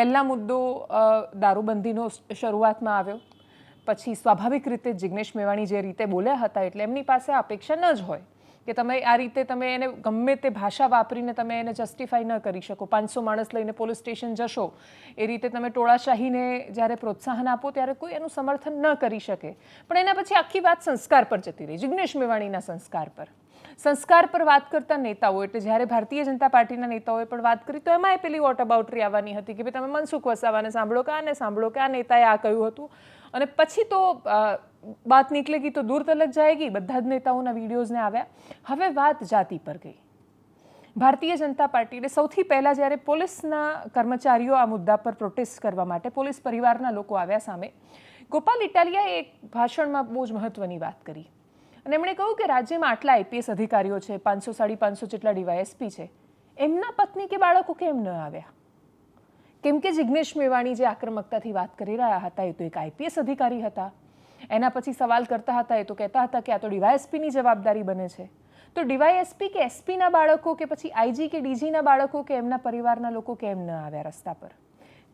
પહેલા મુદ્દો દારૂબંધીનો શરૂઆતમાં આવ્યો. પછી સ્વાભાવિક રીતે જિગ્નેશ મેવાણી જે રીતે બોલ્યા હતા એટલે એમની પાસે અપેક્ષા ન જ હોય કે તમે આ રીતે તમે એને ગમે તે ભાષા વાપરીને તમે એને જસ્ટિફાઈ ન કરી શકો. પાંચસો માણસ લઈને પોલીસ સ્ટેશન જશો, એ રીતે તમે ટોળાશાહીને જ્યારે પ્રોત્સાહન આપો ત્યારે કોઈ એનું સમર્થન ન કરી શકે. પણ એના પછી આખી વાત સંસ્કાર પર જતી રહી, જિગ્નેશ મેવાણીના સંસ્કાર પર. સંસ્કાર પર વાત કરતા નેતાઓ, એટલે જ્યારે ભારતીય જનતા પાર્ટીના નેતાઓએ પણ વાત કરી, તો એમાં પેલી વોટ અબાઉટરી આવવાની હતી કે ભાઈ તમે મનસુખ વસાવાને સાંભળો કે આને સાંભળો કે આ નેતાએ આ કહ્યું હતું. અને પછી તો વાત નીકળેગી તો દૂર તલક જાયગી, બધા જ નેતાઓના વિડીયોઝને આવ્યા. હવે વાત જાતિ પર ગઈ. ભારતીય જનતા પાર્ટીને સૌથી પહેલાં જ્યારે પોલીસના કર્મચારીઓ આ મુદ્દા પર પ્રોટેસ્ટ કરવા માટે પોલીસ પરિવારના લોકો આવ્યા સામે, ગોપાલ ઇટાલિયાએ એક ભાષણમાં બહુ જ મહત્વની વાત કરી. અને એમણે કહ્યું કે રાજ્યમાં આટલા આઈપીએસ અધિકારીઓ છે, પાંચસો સાડી પાંચસો જેટલા ડીવાયએસપી છે, એમના પત્ની કે બાળકો કેમ ન આવ્યા? કેમ કે જિગ્નેશ મેવાણી જે આક્રમકતાથી વાત કરી રહ્યા હતા, એ તો એક આઈપીએસ અધિકારી હતા. એના પછી સવાલ કરતા હતા, એ તો કહેતા હતા કે આ તો ડીવાયએસપીની જવાબદારી બને છે. તો ડીવાયએસપી કે એસપીના બાળકો કે પછી આઈજી કે ડીજીના બાળકો કે એમના પરિવારના લોકો કેમ ન આવ્યા રસ્તા પર?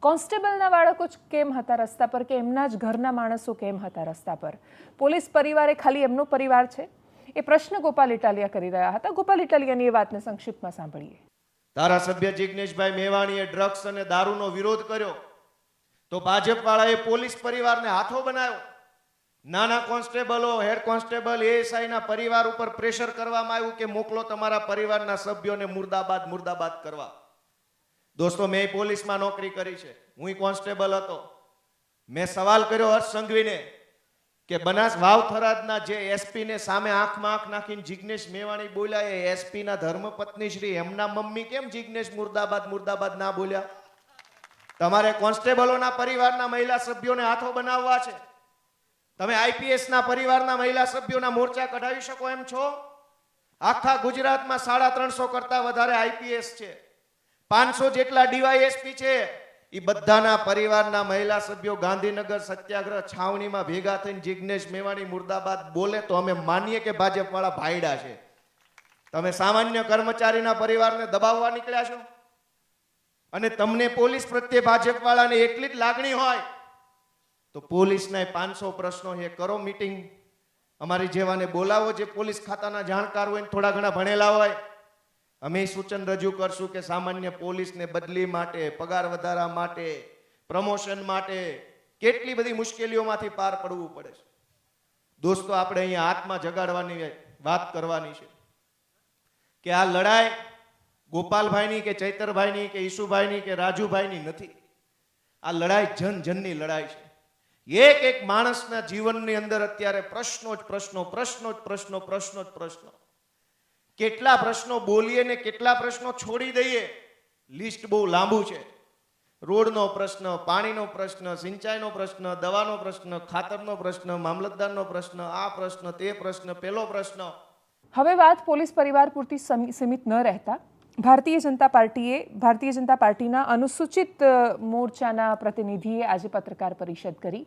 કોન્સ્ટેબલના બાળકો જ કેમ હતા રસ્તા પર કે એમના જ ઘરના માણસો કેમ હતા રસ્તા પર? પોલીસ પરિવારે ખાલી એમનો પરિવાર છે? એ પ્રશ્ન ગોપાલ ઇટાલિયા કરી રહ્યા હતા. ગોપાલ ઇટાલિયાની એ વાતને સંક્ષિપ્તમાં સાંભળીએ. ધારાસભ્ય જિગ્નેશભાઈ મેવાણીએ ડ્રગ્સ અને દારૂનો વિરોધ કર્યો. તો ભાજપ વાળાએ પોલીસ પરિવારને હાથો બનાવ્યો. નાના કોન્સ્ટેબલો, હેડ કોન્સ્ટેબલ એએસઆઈ ના પરિવાર ઉપર પ્રેશર કરવામાં આવ્યું કે મોકલો તમારા પરિવારના સભ્યોને મુર્દાબાદ મુર્દાબાદ કરવા. દોસ્તો, મેં પોલીસમાં નોકરી કરી છે. હું કોન્સ્ટેબલ હતો. મેં સવાલ કર્યો હર્ષ સંઘવીને કે, બનાસ વાવ થરાદના જે એસપીને સામે આંખમાં આંખ નાખીને જિજ્ઞેશ મેવાણી બોલ્યા, એ એસપીના ધર્મપત્ની શ્રી, એમના મમ્મી કેમ જિગ્નેશ મુર્દાબાદ મુર્દાબાદ ના બોલ્યા? તમારે કોન્સ્ટેબલોના પરિવારના મહિલા સભ્યોને હાથો બનાવવા છે. તમે આઈપીએસના પરિવારના મહિલા સભ્યોના મોરચા કઢાવી શકો એમ છો? આખા ગુજરાતમાં સાડા ત્રણસો કરતા વધારે આઈપીએસ છે. પાંચસો જેટલા ડીવાયએસપી છે એ બધાના પરિવારના મહિલા સભ્યો ગાંધીનગર સત્યાગ્રહ છાવણીમાં ભેગા થઈને જિગ્નેશ મેવાણી મુર્દાબાદ બોલે તો અમે માનીએ કે ભાજપ વાળા ભાઈડા છે. તમે સામાન્ય કર્મચારીના પરિવારને દબાવવા નીકળ્યા છો? અને તમને પોલીસ પ્રત્યે ભાજપ વાળાને એટલી જ લાગણી હોય? તો પોલીસના પાંચસો પ્રશ્નો એ કરો મીટિંગ. અમારી જેવાને બોલાવો, જે પોલીસ ખાતાના જાણકાર હોય થોડા ઘણા ભણેલા હોય. અમે સૂચન રજૂ કરશું કે સામાન્ય પોલીસને બદલી માટે, પગાર વધારા માટે, પ્રમોશન માટે કેટલી બધી મુશ્કેલીઓમાંથી પાર પડવું પડે છે. દોસ્તો, આપણે અહીંયા આત્મા જગાડવાની વાત કરવાની છે કે આ લડાઈ ગોપાલભાઈની કે ચૈતરભાઈની કે ઈસુભાઈની કે રાજુભાઈની નથી. આ લડાઈ જન જનની લડાઈ છે. એક એક માણસના જીવનની અંદર અત્યારે પ્રશ્નો જ પ્રશ્નો પ્રશ્નો જ પ્રશ્નો પ્રશ્નો જ પ્રશ્નો. કેટલા પ્રશ્નો બોલીએ ને કેટલા પ્રશ્નો છોડી દઈએ, લિસ્ટ બહુ લાંબુ છે. રોડનો પ્રશ્ન, પાણીનો પ્રશ્ન, સિંચાઈનો પ્રશ્ન, દવાનો પ્રશ્ન, ખાતરનો પ્રશ્ન, મામલતદારનો પ્રશ્ન, આ પ્રશ્ન, તે પ્રશ્ન, પેલો પ્રશ્ન. હવે વાત પોલીસ પરિવાર પૂરતી સમી- સીમિત ન રહેતા. ભારતીય જનતા પાર્ટીએ, ભારતીય જનતા પાર્ટીના અનુસૂચિત મોરચાના પ્રતિનિધિએ આજે પત્રકાર પરિષદ કરી.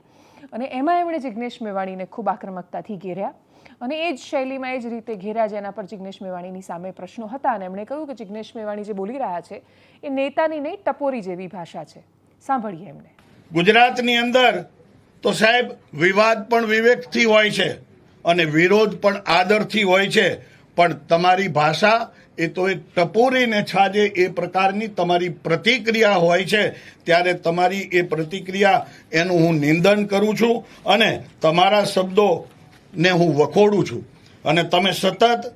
અને એમાં એમણે જિગ્નેશ મેવાણીને ખૂબ આક્રમકતાથી ઘેર્યા. અને એ જ શૈલીમાં એ જ રીતે ઘેર્યા જેના પર જિગ્નેશ મેવાણીની સામે પ્રશ્નો હતા અને એમણે કહ્યું કે જિગ્નેશ મેવાણી જે બોલી રહ્યા છે, એ નેતાની નહીં, ટપોરી જેવી ભાષા છે. સાંભળીએ એમને. ગુજરાતની અંદર તો સાહેબ, વિવાદ પણ વિવેકથી હોય છે અને વિરોધ પણ આદરથી હોય છે. પણ તમારી ભાષા એ તો એક ટપોરીને છાજે એ પ્રકારની તમારી પ્રતિક્રિયા હોય છે. ત્યારે તમારી એ પ્રતિક્રિયા એનું હું નિંદન કરું છું અને તમારા શબ્દોને હું વખોડું છું. અને તમે સતત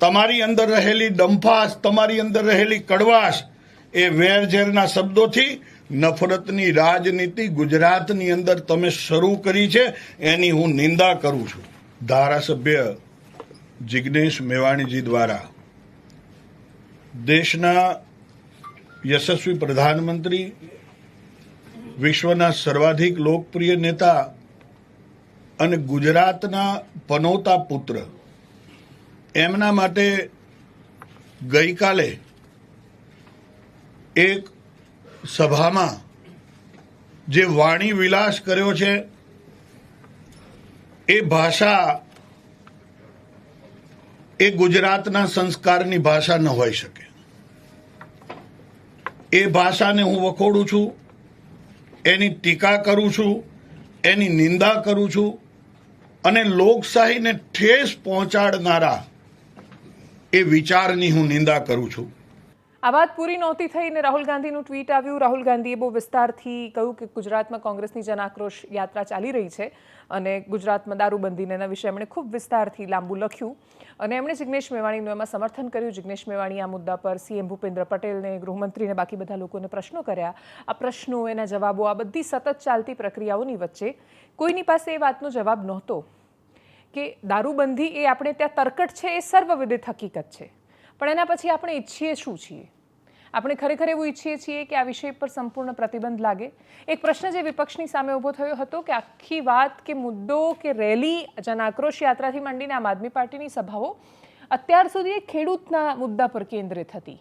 તમારી અંદર રહેલી ડંફાશ તમારી અંદર રહેલી કડવાશ એ વેરઝેરના શબ્દોથી નફરતની રાજનીતિ ગુજરાતની અંદર તમે શરૂ કરી છે, એની હું નિંદા કરું છું. ધારાસભ્ય જિગ્નેશ મેવાણીજી દ્વારા દેશના યશસ્વી પ્રધાનમંત્રી, વિશ્વના સર્વાધિક લોકપ્રિય નેતા અને ગુજરાતના પનોતા પુત્ર. એમના માટે ગઈકાલે એક સભામાં જે વાણી વિલાસ કર્યો છે, એ ભાષા એ ગુજરાતના સંસ્કારની ભાષા ન હોઈ શકે. એ ભાષાને હું વખોડું છું, એની ટીકા કરું છું, એની નિંદા કરું છું અને લોકશાહીને ઠેસ પહોંચાડનારા એ વિચારની હું નિંદા કરું છું. આ વાત પૂરી નહોતી થઈ ને રાહુલ ગાંધીનું ટ્વીટ આવ્યું. રાહુલ ગાંધીએ બહુ વિસ્તારથી કહ્યું કે ગુજરાતમાં કોંગ્રેસની જન આક્રોશ યાત્રા ચાલી રહી છે અને ગુજરાતમાં દારૂબંધીને એના વિશે એમણે ખૂબ વિસ્તારથી લાંબુ લખ્યું. અને એમણે જિગ્નેશ મેવાણીનું એમાં સમર્થન કર્યું. જિગ્નેશ મેવાણી આ મુદ્દા પર સીએમ ભૂપેન્દ્ર પટેલને, ગૃહમંત્રીને, બાકી બધા લોકોને પ્રશ્નો કર્યા. આ પ્રશ્નો, એના જવાબો, આ બધી સતત ચાલતી પ્રક્રિયાઓની વચ્ચે કોઈની પાસે એ વાતનો જવાબ નહોતો કે દારૂબંધી એ આપણે ત્યાં તરકટ છે, એ સર્વવિદિત હકીકત છે. પણ એના પછી આપણે ઈચ્છીએ શું છીએ? આપણે ખરેખર એવું ઈચ્છીએ છીએ કે આ વિષય પર સંપૂર્ણ પ્રતિબંધ લાગે. એક પ્રશ્ન જે વિપક્ષની સામે ઊભો થયો હતો કે આખી વાત કે મુદ્દો કે રેલી જન આક્રોશ યાત્રાથી માંડીને આમ આદમી પાર્ટીની સભાઓ, અત્યાર સુધી એ ખેડૂતના મુદ્દા પર કેન્દ્રિત હતી.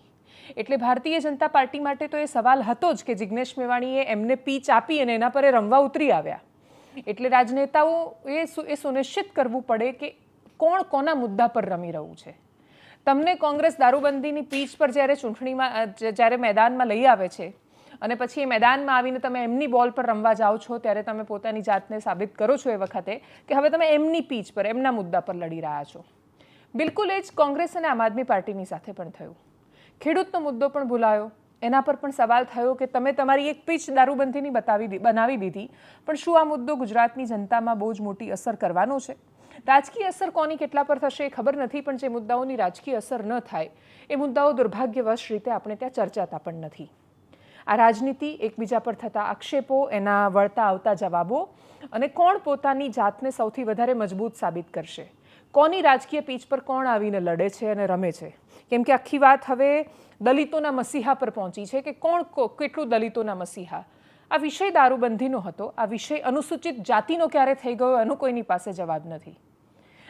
એટલે ભારતીય જનતા પાર્ટી માટે તો એ સવાલ હતો જ કે જિગ્નેશ મેવાણીએ એમને પીચ આપી અને એના પર એ રમવા ઉતરી આવ્યા. એટલે રાજનેતાઓ એ સુનિશ્ચિત કરવું પડે કે કોણ કોના મુદ્દા પર રમી રહ્યું છે. તમને કોંગ્રેસ દારૂબંધીની પીચ પર જ્યારે ચૂંટણીમાં જ્યારે મેદાનમાં લઈ આવે છે અને પછી એ મેદાનમાં આવીને તમે એમની બોલ પર રમવા જાઓ છો, ત્યારે તમે પોતાની જાતને સાબિત કરો છો એ વખતે કે હવે તમે એમની પીચ પર, એમના મુદ્દા પર લડી રહ્યા છો. બિલકુલ એ જ કોંગ્રેસ અને આમ આદમી પાર્ટીની સાથે પણ થયું. ખેડૂતનો મુદ્દો પણ ભૂલાયો. એના પર પણ સવાલ થયો કે તમે તમારી એક પીચ દારૂબંધીની બતાવી બનાવી દીધી, પણ શું આ મુદ્દો ગુજરાતની જનતામાં બહુ જ મોટી અસર કરવાનો છે? રાજકીય અસર કોની કેટલા પર થશે એ ખબર નથી, પણ જે મુદ્દાઓની રાજકીય અસર ન થાય, એ મુદ્દાઓ દુર્ભાગ્યવશ રીતે આપણે ત્યાં ચર્ચાતા પણ નથી. આ રાજનીતિ એકબીજા પર થતા આક્ષેપો, એના વળતા આવતા જવાબો અને કોણ પોતાની જાતને સૌથી વધારે મજબૂત સાબિત કરશે? કોની રાજકીય પીચ પર કોણ આવીને લડે છે અને રમે છે? કેમ કે આખી વાત હવે દલિતોના મસીહા પર પહોંચી છે કે કોણ કેટલું દલિતોના મસીહા? આ વિષય દારૂબંધીનો હતો, આ વિષય અનુસૂચિત જાતિનો ક્યારે થઈ ગયો એનો કોઈની પાસે જવાબ નથી.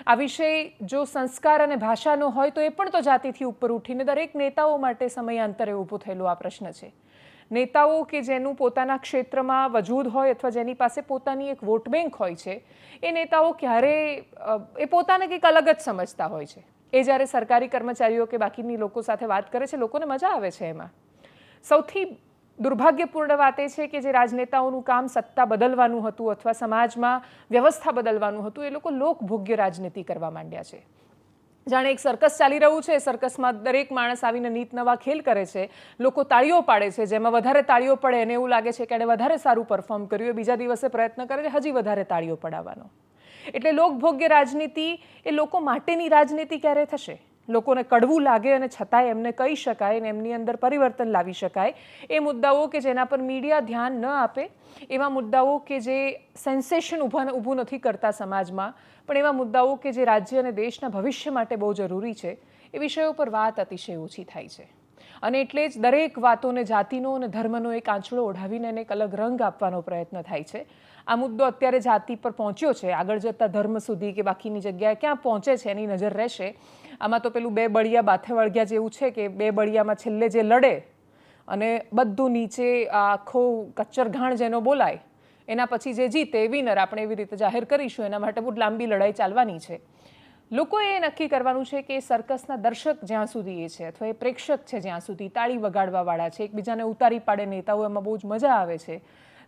આ વિષય જો સંસ્કાર અને ભાષાનો હોય તો એ પણ તો જાતિથી ઉપર ઉઠીને દરેક નેતાઓ માટે સમયાંતરે ઊભો થયેલો આ પ્રશ્ન છે. નેતાઓ કે જેનું પોતાના ક્ષેત્રમાં વજૂદ હોય અથવા જેની પાસે પોતાની એક વોટ બેંક હોય છે, એ નેતાઓ ક્યારે એ પોતાને કંઈક અલગ જ સમજતા હોય છે. એ જ્યારે સરકારી કર્મચારીઓ કે બાકીની લોકો સાથે વાત કરે છે, લોકોને મજા આવે છે એમાં. સૌથી દુર્ભાગ્યપૂર્ણ વાત એ છે કે જે રાજનેતાઓનું કામ સત્તા બદલવાનું હતું અથવા સમાજમાં વ્યવસ્થા બદલવાનું હતું, એ લોકો લોકભોગ્ય રાજનીતિ કરવા માંડ્યા છે. જાણે એક સર્કસ ચાલી રહ્યું છે સર્કસમાં દરેક માણસ આવીને નીત નવા ખેલ કરે છે, લોકો તાળીઓ પાડે છે, જેમાં વધારે તાળીઓ પડે એને એવું લાગે છે કે એણે વધારે સારું પરફોર્મ કર્યું, એ બીજા દિવસે પ્રયત્ન કરે છે, હજી વધારે તાળીઓ પડાવવાનો. એટલે લોકભોગ્ય રાજનીતિ એ લોકો માટેની રાજનીતિ ક્યારે થશે? લોકોને કડવું લાગે અને છતાંય એમને કહી શકાય અને એમની અંદર પરિવર્તન લાવી શકાય. એ મુદ્દાઓ કે જેના પર મીડિયા ધ્યાન ન આપે, એવા મુદ્દાઓ કે જે સેન્સેશન ઊભા ઊભું નથી કરતા સમાજમાં, પણ એવા મુદ્દાઓ કે જે રાજ્ય અને દેશના ભવિષ્ય માટે બહુ જરૂરી છે, એ વિષયો પર વાત અતિશય ઓછી થાય છે. અને એટલે જ દરેક વાતોને, જાતિનો અને ધર્મનો એક આંચળો ઓઢાવીને એને એક અલગ રંગ આપવાનો પ્રયત્ન થાય છે. આ મુદ્દો અત્યારે જાતિ પર પહોંચ્યો છે. આગળ જતા ધર્મ સુધી કે બાકીની જગ્યાએ ક્યાં પહોંચે છે એની નજર રહેશે. આમાં તો પેલું બે બળિયા બાથે વળગ્યા જેવું છે કે બે બળિયામાં છેલ્લે જે લડે અને બધું નીચે આખો કચ્ચરઘાણ જેનો બોલાય, એના પછી જે જીતે વિનર આપણે એવી રીતે જાહેર કરીશું, એના માટે બહુ લાંબી લડાઈ ચાલવાની છે. લોકોએ એ નક્કી કરવાનું છે કે સર્કસના દર્શક જ્યાં સુધી એ છે, અથવા એ પ્રેક્ષક છે જ્યાં સુધી, તાળી વગાડવાવાળા છે, એકબીજાને ઉતારી પાડે, નેતાઓ એમાં બહુ જ મજા આવે છે,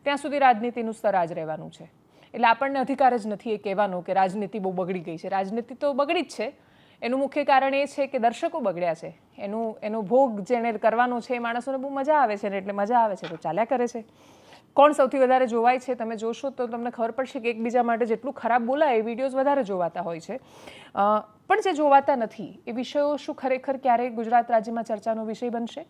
ત્યાં સુધી રાજનીતિનું સ્તર આ જ રહેવાનું છે. એટલે આપણને અધિકાર જ નથી એ કહેવાનો કે રાજનીતિ બહુ બગડી ગઈ છે. રાજનીતિ તો બગડી જ છે. એનું મુખ્ય કારણ એ છે કે દર્શકો બગડ્યા છે. એનું, એનો ભોગ જેને કરવાનો છે એ માણસોને બહુ મજા આવે છે એટલે મજા આવે છે. તો ચાલ્યા કરે છે. કોણ સૌથી વધારે જોવાય છે તમે જોશો તો તમને ખબર પડશે કે એકબીજા માટે જેટલું ખરાબ બોલાય, એ વિડીયોઝ વધારે જોવાતા હોય છે. પણ જે જોવાતા નથી, એ વિષયો શું ખરેખર ક્યારેય ગુજરાત રાજ્યમાં ચર્ચાનો વિષય બનશે?